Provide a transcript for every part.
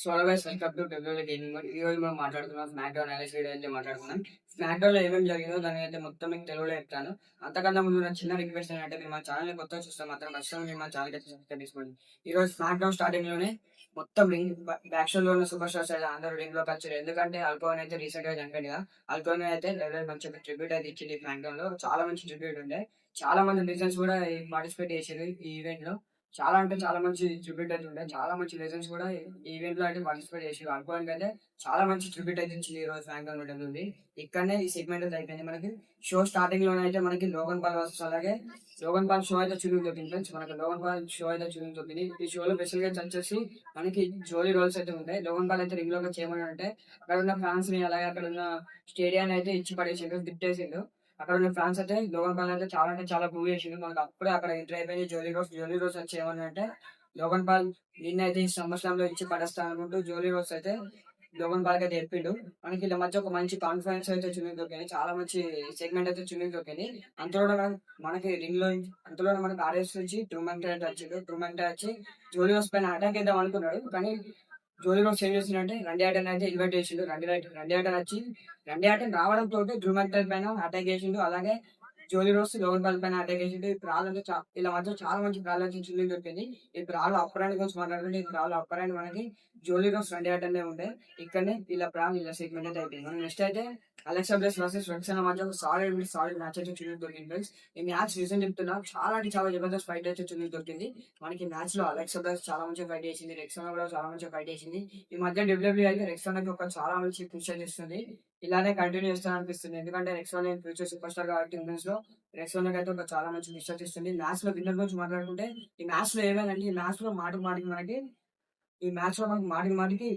So otherwise welcome to February gaming ఈ రోజు మనం మాట్లాడుతున్నాం స్మాక్ డౌన్ అలైస్ వీడియో అయితే మాట్లాడుకున్నాం. స్మాక్ డౌన్లో ఏమేమి జరిగిందో దాని అయితే మొత్తం మీకు తెలుగులో చెప్తాను. అంతకన్నా ముందు నా చిన్న రిక్వెస్ట్ ఏంటంటే మీరు మా ఛానల్ కొత్త చూస్తే మాత్రం ఖచ్చితంగా మీరు మా ఛానల్ అయితే సబ్స్క్రైబ్ చేసుకోండి. ఈ రోజు స్మాక్ డౌన్ స్టార్టింగ్లోనే మొత్తం రింగ్ బ్యాక్ షో లో ఉన్న సూపర్ స్టార్స్ అయితే అందరూ రింగ్లో వచ్చారు ఎందుకంటే అల్కోన్ అయితే రీసెంట్గా చనిపోయింది కదా అల్కోన్ అయితే లెవెల్ మంచి ట్రిబ్యూట్ అయితే ఇచ్చింది స్మాక్ డౌన్లో చాలా మంచి ట్రిబ్యూట్ ఉండే. చాలా మంది డిజైన్స్ కూడా పార్టిసిపేట్ చేశారు ఈ ఈవెంట్లో. చాలా అంటే చాలా మంచి ట్రిబ్యూట్ అయితే ఉండే చాలా మంచి లెజెండ్స్ కూడా ఈవెంట్లో అయితే పార్టిసిపేట్ చేసి అనుకోవడానికి అయితే చాలా మంచి ట్రిబ్యూట్ అయితే ఇచ్చింది ఈ రోజు ఫ్యాంక్ ఉండడం ఉంది ఇక్కడనే ఈ సెగ్మెంట్ అయితే అయిపోయింది. మనకి షో స్టార్టింగ్లోనే అయితే మనకి లోగన్ పాల్ వస్తుంది అలాగే లోగన్ పాల్ షో అయితే చూపింగ్ దొరికింది ఫ్రెండ్స్. మనకి లోగన్ పాల్ షో అయితే చూపింగ్ దొరికింది ఈ షోలో స్పెషల్గా వచ్చేసి మనకి జోలీ రోల్స్ అయితే ఉంటాయి. లోగన్ పాల్ అయితే రింగ్లోకి చేయమని అంటే అక్కడ ఉన్న ఫ్యాన్స్ని అలాగే అక్కడ ఉన్న స్టేడియాన్ని అయితే ఇచ్చి పడేసిండు తిట్టేసిండు అక్కడ ఉన్న ఫ్యాన్స్ అయితే లోగన్ పాల్ అయితే చాలా అంటే చాలా ప్రూవ్ చేసిండు. మనకి అప్పుడే అక్కడ ఎంటర్ అయిపోయింది జోలీ రోస్ జోలీ రోస్ వచ్చి ఏమని అంటే లోగన్ పాల్ నిన్న అయితే ఈ సంవత్సరంలో ఇచ్చి పడేస్తాను అనుకుంటూ జోలీ రోస్ అయితే లోగన్ పాల్ అయితే చెప్పిండు మనకి ఇలా మధ్య ఒక మంచి కాన్ఫిడెన్స్ అయితే చున్నీ దొరికింది చాలా మంచి సెగ్మెంట్ అయితే చున్నీ దొరికింది అంతలో మనకి రింగ్లో అంతలో మనకి ఆర్ఎస్ నుంచి ట్రూమెంట్ అయితే వచ్చిండు ట్రూమెంట్ వచ్చి జోలీ రోస్ పైన అటాక్ చేద్దాం అనుకున్నాడు. కానీ జోలీ రోస్ ఏం చేసిందంటే రండి ఆటలు అయితే ఇన్వైట్ చేసిండు. రండి రండి ఆటని వచ్చి రండి ఆటని రావడం తోటి పైన అటాక్ చేసిండు. అలాగే జోలీ రోస్ లోన్ బాల్ పైన అటాక్ ఈ ప్రాణాలు ఇలా మధ్య చాలా మంచి ప్రాణాలు చుల్లి దొరికింది. ఈ ప్రాణాలు అప్పరాని గురించి మాట్లాడుతుంటే ఈ ప్రాణాలు అప్పరాని మనకి జోలీ రోస్ రండి ఆటనే ఉండే. ఇక్కడనే ఇలా ప్రాణం ఇలా సెగ్మెంట్ అయితే అయిపోయింది. మనం నెక్స్ట్ అయితే అలెక్సా బ్లెస్ వర్సెస్ వెక్సన్ మధ్య ఒక సాలిడ్ సాలిడ్ మ్యాచ్ అయితే చూసి దొరికింది ఫ్రెండ్స్ ఈ మ్యాచ్ రీజన్ చెప్తున్నా చాలా అంటే చాలా జబర్దస్త్ ఫైట్ అయితే చూసి దొరికింది. మనకి మ్యాచ్లో అలెక్సా బ్లెస్ చాలా మంచిగా ఫైట్ చేసింది. రెక్సానా కూడా చాలా మంచిగా ఫైట్ చేసింది. ఈ మధ్య డబ్ల్యూడబ్ల్యూ అయితే రెక్సానాకి ఒక చాలా మంచి పుష్ చేస్తుంది ఇలానే కంటిన్యూ చేస్తాను అనిపిస్తుంది ఎందుకంటే రెక్సానా ఫ్యూచర్ సూపర్ స్టార్ కాబట్టి ఇండియన్స్లో వన్ అయితే ఒక చాలా మంచి రిసర్చ్ ఇస్తుంది మ్యాచ్లో విన్నర్ గురించి మాట్లాడుకుంటే ఈ మ్యాచ్లో ఏమైందండి ఈ మ్యాచ్లో మాటికి మాటికి మనకి ఈ మ్యాచ్లో మనకి మాటికి మాటికి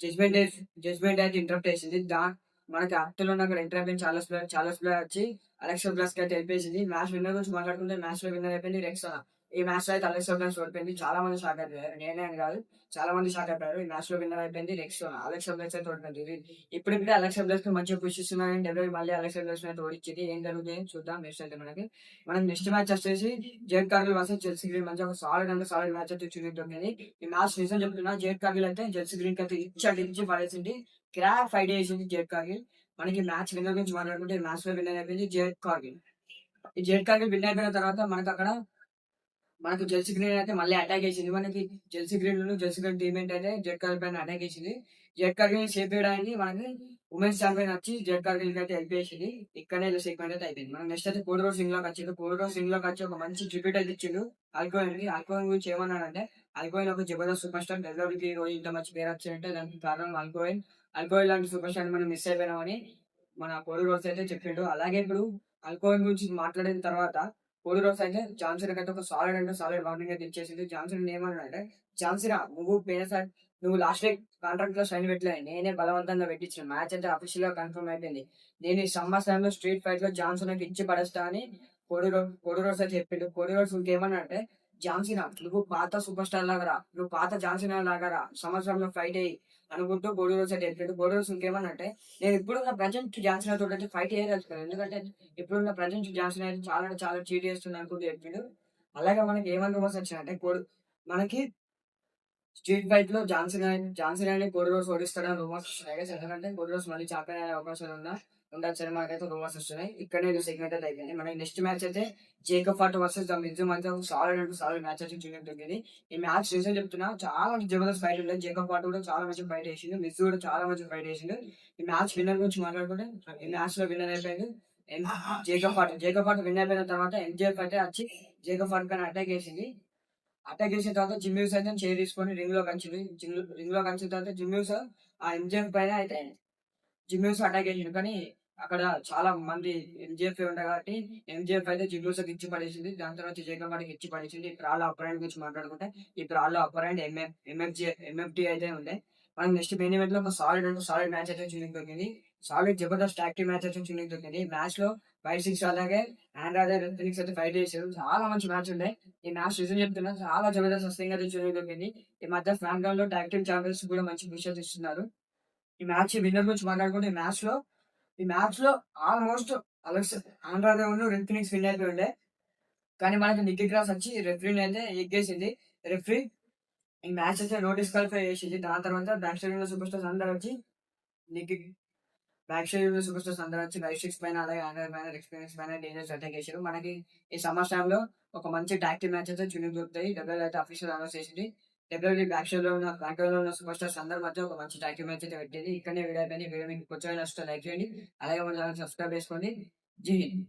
జడ్జ్మెంట్ జడ్జ్మెంట్ అయితే ఇంటరప్ట్ చేసింది. దా మనకి అత్తలో అక్కడ ఇంటర్ అయిపోయింది చాలా ప్లేయర్ చాలా ప్లేయర్ వచ్చి అలెక్సా ప్లస్ అయితే వెళ్ళిపోయింది మ్యాచ్ విన్నర్ గురించి మాట్లాడుకుంటే మ్యాచ్లో విన్నర్ అయిపోయింది రెక్సా ఈ మ్యాచ్లో అయితే అలెక్స్ ప్లస్ ఓడిపోయింది. చాలా మంది షాక్ అయిపోయారు నేనే అని కాదు చాలా మంది షాక్ అయిపోయారు ఈ మ్యాచ్లో విన్నర్ అయిపోయింది నెక్స్ట్ అలెక్స్ ప్లస్ అయితే ఓడిపోయింది. ఇప్పుడిప్పుడే అలెక్సా ప్లస్కి మంచిగా పుష్ ఇస్తున్నారని మళ్ళీ అలెక్సా ప్లస్ అయితే ఓడించింది. ఏం జరుగుతుంది చూద్దాం నెక్స్ట్ అయితే మనకి. మనం నెక్స్ట్ మ్యాచ్ వచ్చేసి Jade Cargill versus Chelsea Green మంచి ఒక సాలిడ్ అంటే సాలిడ్ మ్యాచ్ అయితే చూపించింది ఈ మ్యాచ్ నిజం చెప్తున్నా జేడ్ కార్గిల్ అయితే జెల్సీ గ్రీన్కి అయితే ఇచ్చి ఇచ్చి పడేసింది. క్రాక్ ఫైట్ చేసింది జేడ్ కార్గిల్. మనకి మ్యాచ్ విన్నర్ గురించి మాట్లాడుకుంటే మ్యాచ్లో విన్నర్ అయిపోయింది జేడ్ కార్గిల్. ఈ జేడ్ కార్గిల్ విన్నర్ అయిపోయిన తర్వాత మనకి అక్కడ మనకు జెల్సీ గ్రీన్ అయితే మళ్ళీ అటాక్ చేసింది. మనకి Chelsea Green Chelsea Green team అయితే జెడ్ కార్గిల్ అటాక్ చేసింది. జెడ్ కార్గిల్ సేఫ్ చేయడానికి మనకి ఉమెన్స్ ఛాంపియన్ వచ్చి జెడ్ కార్గిల్ అయితే హెల్ప్ చేసింది. ఇక్కడే సెగ్మెంట్ అయితే అయిపోయింది. మనం నెక్స్ట్ అయితే కోడరో సింగ్లోకి వచ్చింది కోడరో సింగ్లోకి వచ్చి ఒక మంచి ట్రిబ్యూట్ అయితే ఇచ్చిండు. అల్కోయిన్కి అల్కోయిన్ గురించి ఏమన్నాడంటే అల్కోయిన్ ఒక జబర్దస్త్ సూపర్ స్టార్ డెలివరీకి రోజు ఇంత మంచి పేరు వచ్చిందంటే దానికి కారణం అల్కోయిన్ అల్కోయిన్ లాంటి సూపర్ స్టార్ మనం మిస్ అయిపోయినామని మన కోడి రోజు అయితే చెప్పిండు. అలాగే ఇప్పుడు అల్కోయిన్ గురించి మాట్లాడిన తర్వాత మూడు రోజులు అయితే జాన్సన్ అయితే ఒక సాలిడ్ అంటే సాలిడ్ వార్నింగ్ అయితే ఇచ్చేసింది జాన్సన్ ఏమన్నాడంటే జాన్సన్ నువ్వు పోయినసారి నువ్వు లాస్ట్ వీక్ కాంట్రాక్ట్లో సైన్ పెట్టలేదు నేనే బలవంతంగా పెట్టించిన మ్యాచ్ అయితే అఫీషియల్గా కన్ఫర్మ్ అయిపోయింది. నేను ఈ సంవత్సరంలో స్ట్రీట్ ఫైట్లో జాన్సన్ ఇచ్చి పడేస్తా అని కోడి రోజు కోడి రోజు అయితే చెప్పిండు. కోడి రోజు ఇంకేమన్నా అంటే జాన్సన్ నువ్వు పాత సూపర్ స్టార్ లాగా రా నువ్వు పాత జాన్సన్ లాగా రా సంవత్సరంలో ఫైట్ అయ్యి అనుకుంటూ బోడీ రోజు అంటే చెప్పాడు బోడీ రోజు ఇంకేమన్నా అంటే నేను ఇప్పుడున్న ప్రజెంట్ జాన్సన్ తోటి అయితే ఫైట్ చేయగలుగుతాను ఎందుకంటే ఇప్పుడున్న ప్రజెంట్ జాన్సన్ అయితే చాలా చాలా చీట్ చేస్తుంది అనుకుంటూ చెప్పాడు. అలాగే మనకి ఏమని రూమర్స్ వచ్చినాయంటే కోడి మనకి స్ట్రీట్ ఫైట్లో జాన్సన్ అనే- అని కోడి రోజు ఓడిస్తాడని రూమర్స్ వచ్చినాయి ఎందుకంటే కోడి రోజు మళ్ళీ ఛాంపియన్ అయ్యే అవకాశాలు ఉందా? ఉండొచ్చని మనకైతే రూమర్స్ వస్తున్నాయి ఇక్కడ నేను సెగ్మెంట్ అయితే అయిపోయింది. మనకి నెక్స్ట్ మ్యాచ్ అయితే Jacob Fatu versus the Miz మధ్య సాలిడ్ అంటూ సాలిడ్ మ్యాచ్ అయితే చూడడం జరిగింది ఈ మ్యాచ్ రీజన్ చెప్తున్నా చాలా మంచి జబర్దస్త్ ఫైట్ ఉండేది జేకబ్ ఫార్ట్ కూడా చాలా మంచి ఫైట్ వేసిండు మిజు కూడా చాలా మంచి ఫైట్ చేసిండు. ఈ మ్యాచ్ విన్నర్ గురించి మాట్లాడుకుంటే ఈ మ్యాచ్లో విన్నర్ అయిపోయింది. Jacob Fatu Jacob Fatu win అయిపోయిన తర్వాత ఎంజేఎఫ్ అయితే వచ్చి జేకబ్ ఫార్ట్ కానీ అటాక్ చేసింది. అటాక్ చేసిన తర్వాత జిమ్యూస్ అయితే చేర్ తీసుకొని రింగ్లో కంచింది రింగ్లో కంచిన తర్వాత జిమ్యూస్ ఆ ఎంజేఎఫ్ పైన అయితే జిమ్యూస్ అటాక్ చేసిండు. కానీ అక్కడ చాలా మంది ఎంజిఎఫ్ ఉంటాయి కాబట్టి ఎంజిఎఫ్ అయితే జిమ్యూస్ ఇచ్చి పడేసింది. దాని తర్వాత జేకబ్ వాడికి ఇచ్చి పడేసింది. ఇప్పుడు ఆల్ అప్పర్ హ్యాండ్ గురించి మాట్లాడుకుంటే ఇప్పుడు వాళ్ళ అపరాయింట్ ఎంఎఫ్ ఎంఎఫ్జి ఎంఎఫ్టి అయితే ఉంది మనం నెక్స్ట్ మెయిన్ ఈవెంట్లో ఒక సాలిడ్ అంటే సాలిడ్ మ్యాచ్ అయితే చూడడం దొరికింది. సాలిడ్ జబర్దస్త్ యాక్టివ్ మ్యాచ్ అయితే చూడడం దొరికింది. మ్యాచ్లో వైట్ సిక్స్ అలాగే ఆండ్రాయిడ్ ఫినిక్స్ అయితే ఫైట్ చేశారు. చాలా మంచి మ్యాచ్ ఉండే. ఈ మ్యాచ్ రీజన్ చెప్తున్నా చాలా జబర్దస్త్ వస్తుంది అయితే చూడడం దొరికింది. ఈ మధ్య ఫ్యాన్ డౌన్లో టాక్టివ్ ఛాంపియన్స్ కూడా మంచి విషయాలు ఇస్తున్నారు. ఈ మ్యాచ్ విన్నర్ గురించి మాట్లాడుకుంటే ఈ మ్యాచ్లో ఈ మ్యాచ్లో ఆల్మోస్ట్ అలెక్స్ ఆండ్రాయిడ్ ఉన్న రెఫ్రీనిక్స్ విన్ అయిపోయి ఉండే కానీ మనకి నిక్కీ క్రాస్ వచ్చి రెఫ్రీని అయితే ఎగ్గేసింది. రెఫ్రీ ఈ మ్యాచ్ అయితే నో డిస్క్వాలిఫై చేసింది. దాని తర్వాత బ్యాక్ స్టేజ్ సూపర్ స్టార్స్ అందరూ వచ్చి నీకు బ్యాక్ స్టేజ్ సూపర్ స్టార్స్ అందరూ వచ్చి లైఫ్ స్టిక్స్ పైన అలాగే ఆండ్రాయిడ్ పైన ఎక్స్పీరియన్స్ పైన డేంజర్స్ అటాక్ చేశారు మనకి ఈ సమ్మర్ ఒక మంచి టాక్టివ్ మ్యాచ్ అయితే చుని దొరుకుతాయి డబ్ల్యూ అయితే అఫీషియల్ అనౌన్స్ చేసింది. ఫిబ్రవరి బ్యాక్ ఉన్న బ్యాక్గ్రౌండ్లో ఉన్న సూపర్ స్టార్స్ అందరి మధ్య ఒక మంచి టైటిల్ మ్యాచ్ అయితే పెట్టేది ఇక్కడనే వీడియో అయిపోయింది. వీడియో మీకు కొంచెం నష్టం లైక్ చేయండి. అలాగే మన ఛానల్ సబ్స్క్రైబ్ చేసుకోండి. జీ హింద్.